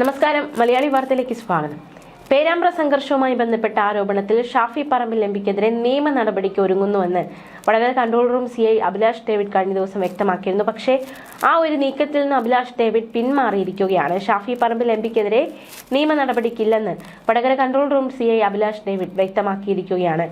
നമസ്കാരം. മലയാളി വാർത്തയിലേക്ക് സ്വാഗതം. പേരാമ്പ്ര സംഘർഷവുമായി ബന്ധപ്പെട്ട ആരോപണത്തിൽ ഷാഫി പറമ്പിൽ എംപിക്കെതിരെ നിയമ നടപടിക്ക് ഒരുങ്ങുന്നുവെന്ന് Vadakara control room C I Abhilash David കഴിഞ്ഞ ദിവസം വ്യക്തമാക്കിയിരുന്നു. പക്ഷേ ആ ഒരു നീക്കത്തിൽ നിന്ന് അഭിലാഷ് ഡേവിഡ് പിന്മാറിയിരിക്കുകയാണ്. ഷാഫി പറമ്പിൽ എംപിക്കെതിരെ നിയമ നടപടിക്കില്ലെന്ന് Vadakara control room C I Abhilash David വ്യക്തമാക്കിയിരിക്കുകയാണ്.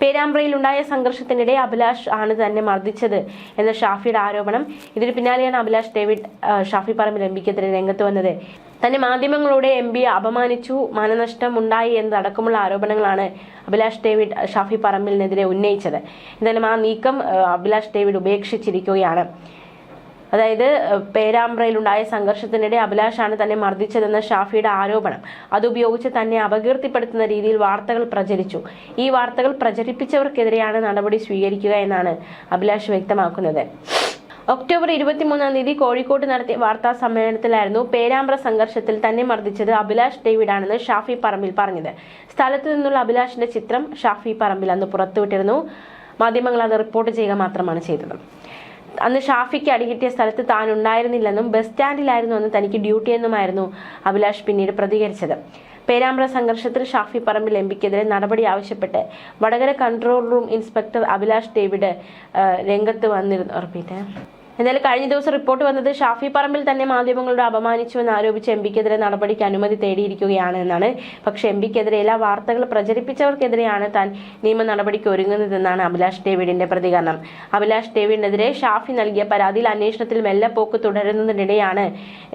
പേരാമ്പ്രയിൽ ഉണ്ടായ സംഘർഷത്തിനിടെ അഭിലാഷ് ആണ് തന്നെ മർദ്ദിച്ചത് എന്ന ഷാഫിയുടെ ആരോപണം. ഇതിന് പിന്നാലെയാണ് അഭിലാഷ് ഡേവിഡ് ഷാഫി പറമ്പിൽ എംപിക്കെതിരെ രംഗത്ത് വന്നത്. തന്നെ മാധ്യമങ്ങളോടെ എം പി അപമാനിച്ചു. മാനനഷ്ടം ഉണ്ടായി എന്നതടക്കമുള്ള ആരോപണങ്ങളാണ് അഭിലാഷ് ഡേവിഡ് ഷാഫി പറമ്പിലിനെതിരെ ഉന്നയിച്ചത്. എന്തായാലും ആ നീക്കം അഭിലാഷ് ഡേവിഡ് ഉപേക്ഷിച്ചിരിക്കുകയാണ്. അതായത് പേരാമ്പ്രയിലുണ്ടായ സംഘർഷത്തിനിടെ അഭിലാഷാണ് തന്നെ മർദ്ദിച്ചതെന്ന ഷാഫിയുടെ ആരോപണം. അതുപയോഗിച്ച് തന്നെ അപകീർത്തിപ്പെടുത്തുന്ന രീതിയിൽ വാർത്തകൾ പ്രചരിച്ചു. ഈ വാർത്തകൾ പ്രചരിപ്പിച്ചവർക്കെതിരെയാണ് നടപടി സ്വീകരിക്കുക എന്നാണ് അഭിലാഷ് വ്യക്തമാക്കുന്നത്. ഒക്ടോബർ ഇരുപത്തിമൂന്നാം തീയതി കോഴിക്കോട്ട് നടത്തിയ വാർത്താ സമ്മേളനത്തിലായിരുന്നു പേരാമ്പ്ര സംഘർഷത്തിൽ തന്നെ മർദ്ദിച്ചത് അഭിലാഷ് ഡേവിഡാണെന്ന് ഷാഫി പറമ്പിൽ പറഞ്ഞത്. സ്ഥലത്തു നിന്നുള്ള അഭിലാഷിന്റെ ചിത്രം ഷാഫി പറമ്പിൽ അന്ന് പുറത്തുവിട്ടിരുന്നു. മാധ്യമങ്ങൾ അത് റിപ്പോർട്ട് ചെയ്യുക മാത്രമാണ് ചെയ്തത്. അന്ന് ഷാഫിക്ക് അടികിട്ടിയ സ്ഥലത്ത് താൻ ഉണ്ടായിരുന്നില്ലെന്നും ബസ് സ്റ്റാൻഡിലായിരുന്നു അന്ന് തനിക്ക് ഡ്യൂട്ടി എന്നുമായിരുന്നു അഭിലാഷ് പിന്നീട് പ്രതികരിച്ചത്. പേരാമ്പ്ര സംഘർഷത്തിൽ ഷാഫി പറമ്പിൽ എംപിക്കെതിരെ നടപടി ആവശ്യപ്പെട്ട് Vadakara control room inspector Abhilash David രംഗത്ത് വന്നിരുന്നു. ഉറപ്പിട്ടെ എന്നാലും കഴിഞ്ഞ ദിവസം റിപ്പോർട്ട് വന്നത് ഷാഫി പറമ്പിൽ തന്നെ മാധ്യമങ്ങളോട് അപമാനിച്ചുവെന്ന് ആരോപിച്ച് എം പിക്കെതിരെ നടപടിക്ക് അനുമതി തേടിയിരിക്കുകയാണ് എന്നാണ്. പക്ഷെ എം പിക്കെതിരെ എല്ലാ വാർത്തകൾ പ്രചരിപ്പിച്ചവർക്കെതിരെയാണ് താൻ നിയമ നടപടിക്ക് ഒരുങ്ങുന്നതെന്നാണ് അഭിലാഷ് ഡേവിഡിന്റെ പ്രതികരണം. അഭിലാഷ് ഡേവിഡിനെതിരെ ഷാഫി നൽകിയ പരാതിയിൽ അന്വേഷണത്തിൽ മെല്ലെ പോക്ക് തുടരുന്നതിനിടെയാണ്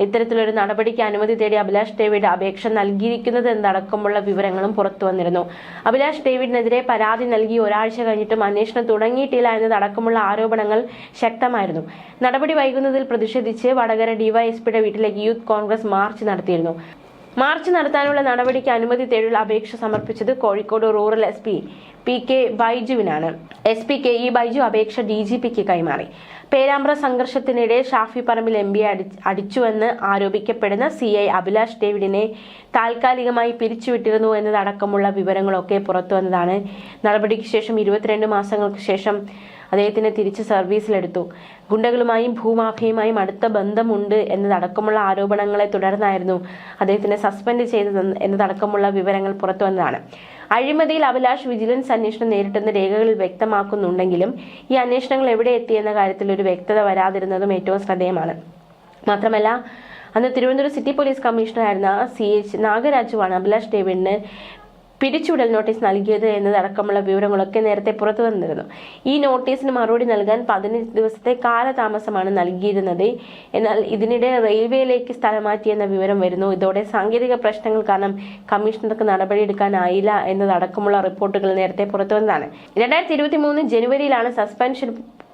ഇത്തരത്തിലൊരു നടപടിക്ക് അനുമതി തേടി അഭിലാഷ് ഡേവിഡ് അപേക്ഷ നൽകിയിരിക്കുന്നത് എന്നടക്കമുള്ള വിവരങ്ങളും പുറത്തു വന്നിരുന്നു. അഭിലാഷ് ഡേവിഡിനെതിരെ പരാതി നൽകി ഒരാഴ്ച കഴിഞ്ഞിട്ടും അന്വേഷണം തുടങ്ങിയിട്ടില്ല എന്നതടക്കമുള്ള ആരോപണങ്ങൾ ശക്തമായിരുന്നു. നടപടി വൈകുന്നതിൽ പ്രതിഷേധിച്ച് വടകര ഡിവൈഎസ്പിയുടെ വീട്ടിലേക്ക് യൂത്ത് കോൺഗ്രസ് മാർച്ച് നടത്തിയിരുന്നു. മാർച്ച് നടത്താനുള്ള നടപടിക്ക് അനുമതി തേടിയുള്ള അപേക്ഷ സമർപ്പിച്ചത് Kozhikode rural S P P K ബൈജുവിനാണ്. S P K E Baiju അപേക്ഷ ഡി ജി പിക്ക് കൈമാറി. പേരാമ്പ്ര സംഘർഷത്തിനിടെ ഷാഫി പറമ്പിൽ എം പിയെ അടി അടിച്ചുവെന്ന് ആരോപിക്കപ്പെടുന്ന സി ഐ അഭിലാഷ് ഡേവിഡിനെ താൽക്കാലികമായി പിരിച്ചുവിട്ടിരുന്നു എന്നതടക്കമുള്ള വിവരങ്ങളൊക്കെ പുറത്തുവന്നതാണ്. നടപടിക്ക് ശേഷം ഇരുപത്തിരണ്ട് മാസങ്ങൾക്ക് ശേഷം അദ്ദേഹത്തിനെ തിരിച്ച് സർവീസിലെടുത്തു ഗുണ്ടകളുമായും ഭൂമാഫിയുമായും അടുത്ത ബന്ധമുണ്ട് എന്നതടക്കമുള്ള ആരോപണങ്ങളെ തുടർന്നായിരുന്നു അദ്ദേഹത്തിനെ സസ്പെൻഡ് ചെയ്തത് എന്നതടക്കമുള്ള വിവരങ്ങൾ പുറത്തുവന്നതാണ് അഴിമതിയിൽ അഭിലാഷ് വിജിലൻസ് അന്വേഷണം നേരിട്ടെന്ന് രേഖകളിൽ വ്യക്തമാക്കുന്നുണ്ടെങ്കിലും ഈ അന്വേഷണങ്ങൾ എവിടെ എത്തിയെന്ന കാര്യത്തിൽ ഒരു വ്യക്തത വരാതിരുന്നതും ഏറ്റവും ശ്രദ്ധേയമാണ്. മാത്രമല്ല അന്ന് തിരുവനന്തപുരം സിറ്റി പോലീസ് കമ്മീഷണറായിരുന്ന സി എച്ച് നാഗരാജുവാണ് അഭിലാഷ് ഡേവിഡിന് പിരിച്ചുവിടൽ നോട്ടീസ് നൽകിയത് എന്നതടക്കമുള്ള വിവരങ്ങളൊക്കെ നേരത്തെ പുറത്തു വന്നിരുന്നു. ഈ നോട്ടീസിന് മറുപടി നൽകാൻ പതിനഞ്ച് ദിവസത്തെ കാലതാമസമാണ് നൽകിയിരുന്നത്. എന്നാൽ ഇതിനിടെ റെയിൽവേയിലേക്ക് സ്ഥലം മാറ്റിയെന്ന വിവരം വരുന്നു. ഇതോടെ സാങ്കേതിക പ്രശ്നങ്ങൾ കാരണം കമ്മീഷണർക്ക് നടപടിയെടുക്കാനായില്ല എന്നതടക്കമുള്ള റിപ്പോർട്ടുകൾ നേരത്തെ പുറത്തു വന്നതാണ്. രണ്ടായിരത്തി ഇരുപത്തി മൂന്ന് ജനുവരിയിലാണ് സസ്പെൻഷൻ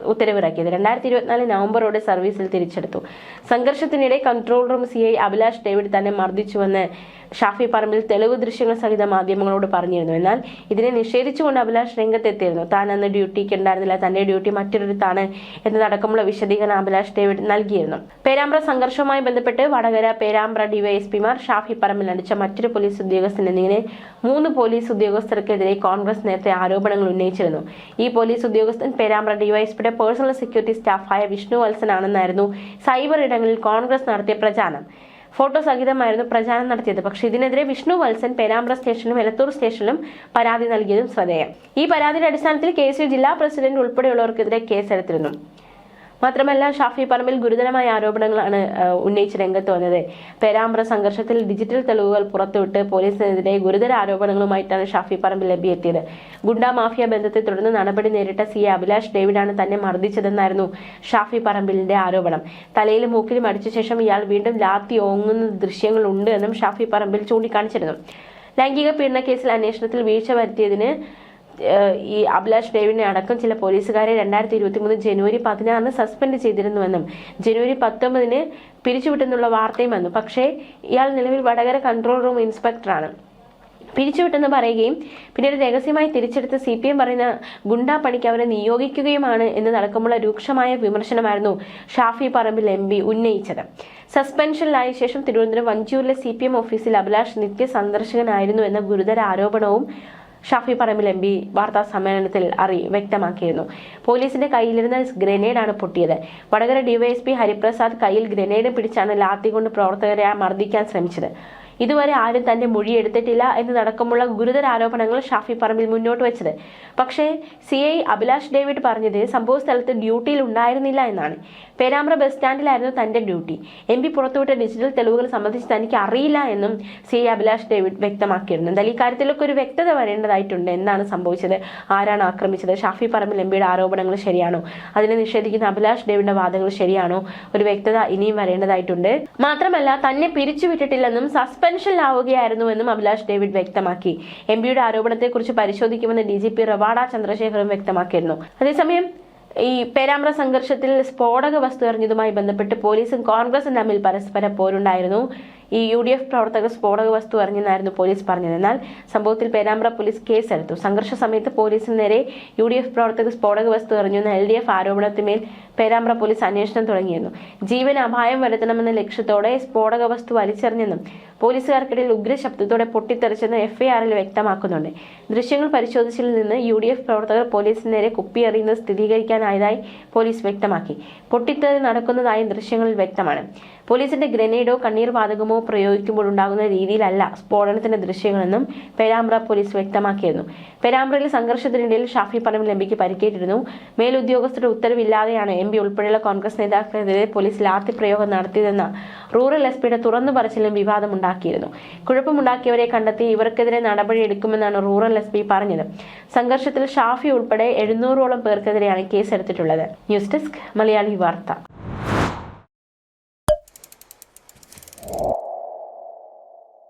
ഉത്തരവിറക്കിയത്. രണ്ടായിരത്തി ഇരുപത്തിനാല് നവംബറോടെ സർവീസിൽ തിരിച്ചെടുത്തു. സംഘർഷത്തിനിടെ control room C I Abhilash David തന്നെ മർദ്ദിച്ചുവെന്ന് ഷാഫി പറമ്പിൽ തെളിവ് ദൃശ്യങ്ങൾ സഹിതം മാധ്യമങ്ങളോട് പറഞ്ഞിരുന്നു. എന്നാൽ ഇതിനെ നിഷേധിച്ചുകൊണ്ട് അഭിലാഷ് രംഗത്തെത്തിയിരുന്നു. താൻ അന്ന് ഡ്യൂട്ടിക്ക് ഉണ്ടായിരുന്നില്ല. തന്റെ ഡ്യൂട്ടി മറ്റൊരിടത്താണ് എന്നതടക്കമുള്ള വിശദീകരണം അഭിലാഷ് ഡേവിഡ് നൽകിയിരുന്നു. പേരാമ്പ്ര സംഘർഷവുമായി ബന്ധപ്പെട്ട് വടകര പേരാമ്പ്ര ഡിവൈഎസ്പിമാർ ഷാഫി പറമ്പിൽ അടിച്ച മറ്റൊരു പോലീസ് ഉദ്യോഗസ്ഥൻ എന്നിങ്ങനെ മൂന്ന് പോലീസ് ഉദ്യോഗസ്ഥർക്കെതിരെ കോൺഗ്രസ് നേരത്തെ ആരോപണങ്ങൾ ഉന്നയിച്ചിരുന്നു. ഈ പോലീസ് ഉദ്യോഗസ്ഥൻ പേരാമ്പ്ര ഡിവൈഎസ്പിയുടെ പേഴ്സണൽ സെക്യൂരിറ്റി സ്റ്റാഫായ വിഷ്ണു വത്സനാണെന്നായിരുന്നു സൈബർ ഇടങ്ങളിൽ കോൺഗ്രസ് നടത്തിയ പ്രചാരണം. ഫോട്ടോ സഹിതമായിരുന്നു പ്രചാരണം നടത്തിയത്. പക്ഷേ ഇതിനെതിരെ വിഷ്ണു വത്സൻ പേരാമ്പ്ര സ്റ്റേഷനിലും എലത്തൂർ സ്റ്റേഷനിലും പരാതി നൽകിയതും ശ്രദ്ധേയം. ഈ പരാതിയുടെ അടിസ്ഥാനത്തിൽ കെ ജില്ലാ പ്രസിഡന്റ് ഉൾപ്പെടെയുള്ളവർക്കെതിരെ കേസെടുത്തിരുന്നു. മാത്രമല്ല ഷാഫി പറമ്പിൽ ഗുരുതരമായ ആരോപണങ്ങളാണ് ഉന്നയിച്ച് രംഗത്ത് വന്നത്. പേരാമ്പ്ര സംഘർഷത്തിൽ ഡിജിറ്റൽ തെളിവുകൾ പുറത്തുവിട്ട് പോലീസിനെതിരെ ഗുരുതര ആരോപണങ്ങളുമായിട്ടാണ് ഷാഫി പറമ്പിൽ എത്തിയത് ഗുണ്ടാ മാഫിയ ബന്ധത്തെ തുടർന്ന് നടപടി നേരിട്ട സി അഭിലാഷ് ഡേവിഡാണ് തന്നെ മർദ്ദിച്ചതെന്നായിരുന്നു ഷാഫി പറമ്പിലിന്റെ ആരോപണം. തലയിലും മൂക്കിലും അടിച്ച ശേഷം ഇയാൾ വീണ്ടും ലാത്തി ഓങ്ങുന്ന ദൃശ്യങ്ങളുണ്ട് എന്നും ഷാഫി പറമ്പിൽ ചൂണ്ടിക്കാണിച്ചിരുന്നു. ലൈംഗിക പീഡന കേസിൽ അന്വേഷണത്തിൽ വീഴ്ച വരുത്തിയതിന് ഈ അഭിലാഷ് ഡേവിനെ അടക്കം ചില പോലീസുകാരെ രണ്ടായിരത്തി ഇരുപത്തി മൂന്ന് ജനുവരി പതിനാറിന് സസ്പെൻഡ് ചെയ്തിരുന്നുവെന്നും ജനുവരി പത്തൊമ്പതിന് പിരിച്ചുവിട്ടെന്നുള്ള വാർത്തയും വന്നു പക്ഷേ ഇയാൾ നിലവിൽ വടകര കൺട്രോൾ റൂം ഇൻസ്പെക്ടറാണ് പിരിച്ചുവിട്ടെന്ന് പറയുകയും പിന്നീട് രഹസ്യമായി തിരിച്ചെടുത്ത് സി പി എം പറയുന്ന ഗുണ്ടാ പണിക്ക് അവരെ നിയോഗിക്കുകയുമാണ് എന്ന് എന്നതടക്കമുള്ള രൂക്ഷമായ വിമർശനമായിരുന്നു ഷാഫി പറമ്പിൽ എം പി ഉന്നയിച്ചത്. സസ്പെൻഷനിലായ ശേഷം തിരുവനന്തപുരം വഞ്ചിയൂരിലെ സി പി എം ഓഫീസിൽ അഭിലാഷ് നിത്യ സന്ദർശകനായിരുന്നു എന്ന ഗുരുതര ആരോപണവും ഷാഫി പറമ്പിൽ എം പി വാർത്താ സമ്മേളനത്തിൽ അറി വ്യക്തമാക്കിയിരുന്നു. പോലീസിന്റെ കയ്യിലിരുന്ന ഗ്രനേഡാണ് പൊട്ടിയത്. വടകര ഡിവൈഎസ്പി ഹരിപ്രസാദ് കയ്യിൽ ഗ്രനേഡ് പിടിച്ചാണ് ലാത്തി കൊണ്ട് പ്രവർത്തകരെ മർദ്ദിക്കാൻ ശ്രമിച്ചത്. ഇതുവരെ ആരും തന്റെ എന്ന് എന്നതടക്കമുള്ള ഗുരുതര ആരോപണങ്ങൾ ഷാഫി പറമ്പിൽ മുന്നോട്ട് വെച്ചത്. പക്ഷേ സി ഐ അഭിലാഷ് ഡേവിഡ് പറഞ്ഞത് സംഭവ സ്ഥലത്ത് ഡ്യൂട്ടിയിൽ ഉണ്ടായിരുന്നില്ല എന്നാണ്. പേരാമ്പ്ര ബസ് സ്റ്റാൻഡിലായിരുന്നു തന്റെ ഡ്യൂട്ടി. എം പി പുറത്തുവിട്ട ഡിജിറ്റൽ തെളിവുകൾ സംബന്ധിച്ച് തനിക്ക് അറിയില്ല എന്നും സി ഐ അഭിലാഷ് ഡേവിഡ് വ്യക്തമാക്കിയിരുന്നു. എന്തായാലും ഇക്കാര്യത്തിലൊക്കെ ഒരു വ്യക്തത വരേണ്ടതായിട്ടുണ്ട് എന്താണ് സംഭവിച്ചത്. ആരാണ് ആക്രമിച്ചത്? ഷാഫി പറമ്പിൽ എം പിയുടെ ആരോപണങ്ങൾ ശരിയാണോ? അതിനെ നിഷേധിക്കുന്ന അഭിലാഷ് ഡേവിഡിന്റെ വാദങ്ങൾ ശരിയാണോ? ഒരു വ്യക്തത ഇനിയും വരേണ്ടതായിട്ടുണ്ട്. മാത്രമല്ല തന്നെ പിരിച്ചുവിട്ടിട്ടില്ലെന്നും സസ്പെൻഷനിലാവുകയായിരുന്നുവെന്നും അഭിലാഷ് ഡേവിഡ് വ്യക്തമാക്കി. എം പിയുടെ ആരോപണത്തെക്കുറിച്ച് പരിശോധിക്കുമെന്ന് ഡി ജി പി റവാഡ ചന്ദ്രശേഖറും വ്യക്തമാക്കിയിരുന്നു. അതേസമയം ഈ പേരാമ്പ്ര സംഘർഷത്തിൽ സ്ഫോടക വസ്തു എറിഞ്ഞതുമായി ബന്ധപ്പെട്ട് പോലീസും കോൺഗ്രസും തമ്മിൽ പരസ്പര പോരുണ്ടായിരുന്നു. ഈ യു ഡി എഫ് പ്രവർത്തകർ സ്ഫോടക വസ്തു എറിഞ്ഞെന്നായിരുന്നു പോലീസ് പറഞ്ഞത്. എന്നാൽ സംഭവത്തിൽ പേരാമ്പ്ര പോലീസ് കേസെടുത്തു. സംഘർഷ സമയത്ത് പോലീസിന് നേരെ യു ഡി എഫ് പ്രവർത്തകർ സ്ഫോടക വസ്തു എറിഞ്ഞെന്ന എൽ ഡി എഫ് ആരോപണത്തിന്മേൽ പേരാമ്പ്ര പോലീസ് അന്വേഷണം തുടങ്ങിയിരുന്നു. ജീവൻ അപായം വരുത്തണമെന്ന ലക്ഷ്യത്തോടെ സ്ഫോടക വസ്തു വലിച്ചെറിഞ്ഞെന്നും പോലീസുകാർക്കിടയിൽ ഉഗ്രശബ്ദത്തോടെ പൊട്ടിത്തെറിച്ചെന്ന് എഫ്ഐആറിൽ വ്യക്തമാക്കുന്നുണ്ട്. ദൃശ്യങ്ങൾ പരിശോധിച്ചതിൽ നിന്ന് യു ഡി എഫ് പ്രവർത്തകർ പോലീസിന് നേരെ കുപ്പിയെറിയുന്നത് സ്ഥിരീകരിക്കാനായതായി പോലീസ് വ്യക്തമാക്കി. പൊട്ടിത്തെറി നടക്കുന്നതായും ദൃശ്യങ്ങളിൽ വ്യക്തമാണ്. പോലീസിന്റെ ഗ്രനേഡോ കണ്ണീർ വാതകമോ പ്രയോഗിക്കുമ്പോൾ ഉണ്ടാകുന്ന രീതിയിലല്ല സ്ഫോടനത്തിന്റെ ദൃശ്യങ്ങളെന്നും പെരാമ്പ്ര പോലീസ് വ്യക്തമാക്കിയിരുന്നു. പെരാമ്പ്രയിൽ സംഘർഷത്തിനിടയിൽ ഷാഫി പറമ്പിൽ എംപിക്ക് പരിക്കേറ്റിരുന്നു. മേലുദ്യോഗസ്ഥരുടെ ഉത്തരവില്ലാതെയാണ് എം പി ഉൾപ്പെടെയുള്ള കോൺഗ്രസ് നേതാക്കൾക്കെതിരെ പോലീസ് ലാത്തി പ്രയോഗം നടത്തിയതെന്ന റൂറൽ എസ് പിയുടെ തുറന്നു പറച്ചിലും വിവാദമുണ്ടാക്കിയിരുന്നു കുഴപ്പമുണ്ടാക്കിയവരെ കണ്ടെത്തി ഇവർക്കെതിരെ നടപടിയെടുക്കുമെന്നാണ് റൂറൽ എസ് പി പറഞ്ഞത്. സംഘർഷത്തിൽ ഷാഫി ഉൾപ്പെടെ എഴുന്നൂറോളം പേർക്കെതിരെയാണ് കേസെടുത്തിട്ടുള്ളത്. ന്യൂസ് ഡെസ്ക് മലയാളി വാർത്ത.